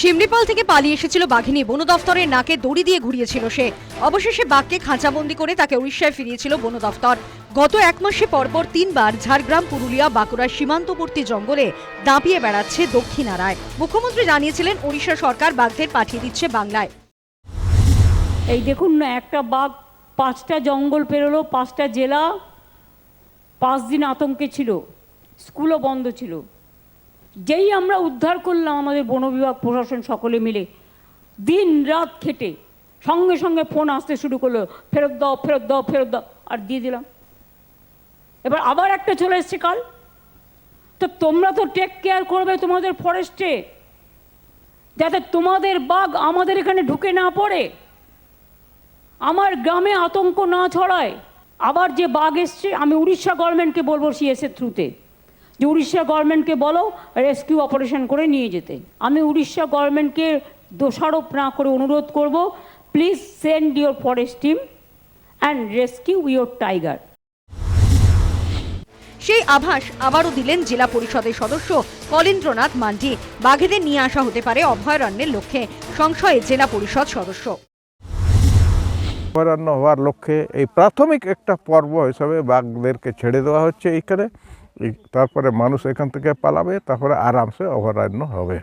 শিমলিপাল থেকে পালিয়ে এসেছিল বাঘিনী। বন দফতরের নাকে দড়ি দিয়ে ঘুরিয়েছিল সে। অবশেষে বাঘকে খাঁচাবন্দি করে তাকে উড়িষ্যায় ফিরিয়েছিল বন দফতর। গত এক মাসে পরপর তিনবার ঝাড়গ্রাম, পুরুলিয়া, বাঁকুড়ার সীমান্তবর্তী জঙ্গলে দাঁপিয়ে বেড়াচ্ছে দক্ষিণারায়। মুখ্যমন্ত্রী জানিয়েছিলেন ওড়িশা সরকার বাঘদের পাঠিয়ে দিচ্ছে বাংলায়। এই দেখুন না, একটা বাঘ পাঁচটা জঙ্গল পেরোলো, পাঁচটা জেলা, পাঁচ দিন আতঙ্কে ছিল। স্কুলও বন্ধ ছিল। যেই আমরা উদ্ধার করলাম আমাদের বন বিভাগ, প্রশাসন সকলে মিলে, দিন রাত খেটে সঙ্গে সঙ্গে ফোন আসতে শুরু করল, ফেরত দাও ফেরত দাও ফেরত দাও, আর দিয়ে দিলাম। এবার আবার একটা চলে এসছে কাল। তো তোমরা তো টেক কেয়ার করবে তোমাদের ফরেস্টে যাতে তোমাদের বাঘ আমাদের এখানে ঢুকে না পড়ে। আমার গ্রামে আতঙ্ক না ছড়ায়। আবার যে বাঘ এসছে, আমি উড়িষ্যা গভর্নমেন্টকে বলব সিএসের থ্রুতে যে উড়িষ্যা গভর্নমেন্টকে বলো রেস্কিউ অপারেশন করে নিয়ে যেতে। আমি উড়িষ্যা গভর্নমেন্টকে দোষারোপ না করে অনুরোধ করব please send your forest team and rescue your tiger. সেই আভাস আবারও দিলেন জেলা পরিষদের সদস্য কলেন্দ্রনাথ মান্ডি। বাঘেদের নিয়ে আসা হতে পারে অভয়ারণ্যের লক্ষ্যে সংশয়ে জেলা পরিষদ সদস্য। অভয়ারণ্য হওয়ার লক্ষ্যে এই প্রাথমিক একটা পর্ব হিসাবে বাঘদেরকে ছেড়ে দেওয়া হচ্ছে এইখানে। এই- তারপরে মানুষ এখান থেকে পালাবে, তারপরে আরামসে অভয়ারণ্য হবে।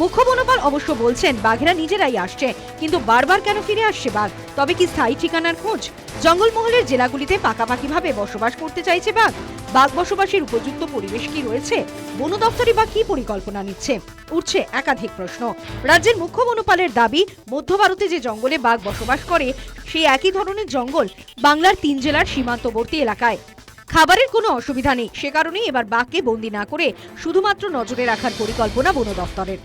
মুখ্য বনপাল অবশ্য বলছেন, বাঘেরা নিজেরাই আসছে, কিন্তু বারবার কেন ফিরে আসছে বাঘ? তবে কি স্থায়ী ঠিকানার খোঁজ? জঙ্গলমহলের জেলাগুলিতে পাকাপাকিভাবে বসবাস করতে চাইছে বাঘ? বাঘ বসবাসের উপযুক্ত পরিবেশ কি রয়েছে? বন দপ্তরে বা কি পরিকল্পনা নিচ্ছে? উঠছে একাধিক প্রশ্ন। রাজ্যের মুখ্য বনপালের দাবি, মধ্য ভারতে যে জঙ্গলে বাঘ বসবাস করে, সেই একই ধরনের জঙ্গল বাংলার তিন জেলার সীমান্তবর্তী এলাকায়। খাবারের কোনো অসুবিধা নেই। সে কারণেই এবার বাঘকে বন্দি না করে শুধুমাত্র নজরে রাখার পরিকল্পনা বন দপ্তরের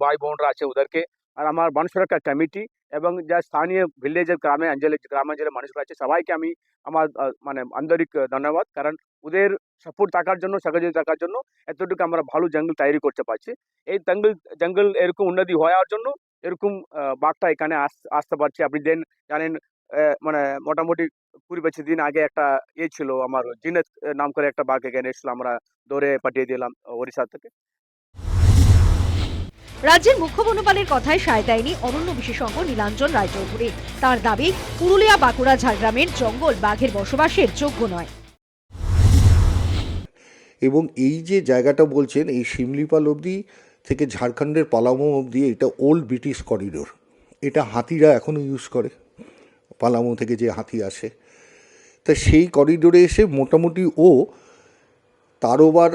ভাই বোনরা আছে ওদেরকে। আর আমার বন সুরক্ষা কমিটি এবং যা স্থানীয় ভিলেজের গ্রামে অঞ্চলে গ্রামাঞ্চলের মানুষরা আছে, সবাইকে আমি আমার মানে আন্তরিক ধন্যবাদ। কারণ ওদের সাপোর্ট থাকার জন্য, সহযোগিতা থাকার জন্য এতটুকু আমরা ভালো জঙ্গল তৈরি করতে পারছি। এই জঙ্গল জঙ্গল এরকম উন্নতি হওয়ার জন্য এরকম বাঘটা এখানে আস- আসতে পারছে। আপনি দেন, জানেন মানে মোটামুটি কুড়ি পঁচিশ দিন আগে একটা ইয়ে ছিল আমার জিনেত নাম করে একটা বাঘ এখানে এসেছিল আমরা দৌড়ে পাঠিয়ে দিলাম ওড়িশা থেকে। রাজ্যের মুখ্য বনপালের কথায় সায় দেয়নি অরণ্য বিশেষজ্ঞ নীলাঞ্জন রায়চৌধুরী। তার দাবি পুরুলিয়া বাঁকুড়া ঝাড়গ্রামের জঙ্গল বাঘের বসবাসের যোগ্য নয়। এবং এই যে জায়গাটা বলছেন এই শিমলিপাল অবধি থেকে ঝাড়খণ্ডের পালামো অবধি এটা ওল্ড ব্রিটিশ করিডোর এটা হাতিরা এখনও ইউজ করে। পালামো থেকে যে হাতি আসে, তা সেই করিডোরে এসে মোটামুটি ও তারোবার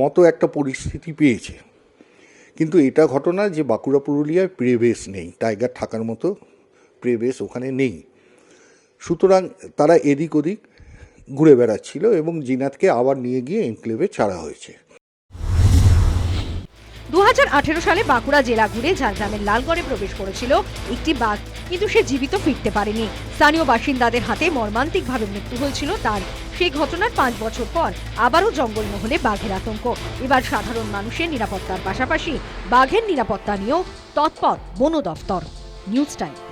মতো একটা পরিস্থিতি পেয়েছে। কিন্তু এটা ঘটনা যে বাঁকুড়া পুরুলিয়ায় প্রেবেস নেই, টাইগার থাকার মতো প্রেবেস ওখানে নেই। সুতরাং তারা এদিক ওদিক ঘুরে বেড়াচ্ছিল এবং জিনাতকে আবার নিয়ে গিয়ে এনক্লেভে ছাড়া হয়েছে। দু হাজার আঠেরো সালে বাঁকুড়া জেলা ঘুরে ঝাড়গ্রামের লালগড়ে প্রবেশ করেছিল একটি বাঘ কিন্তু সে জীবিত ফিরতে পারেনি। স্থানীয় বাসিন্দাদের হাতে মর্মান্তিকভাবে মৃত্যু হয়েছিল তার। সেই ঘটনার পাঁচ বছর পর আবারও জঙ্গলমহলে বাঘের আতঙ্ক। এবার সাধারণ মানুষের নিরাপত্তার পাশাপাশি বাঘের নিরাপত্তা নিয়েও তৎপর বন দফতর নিউজ টাইম।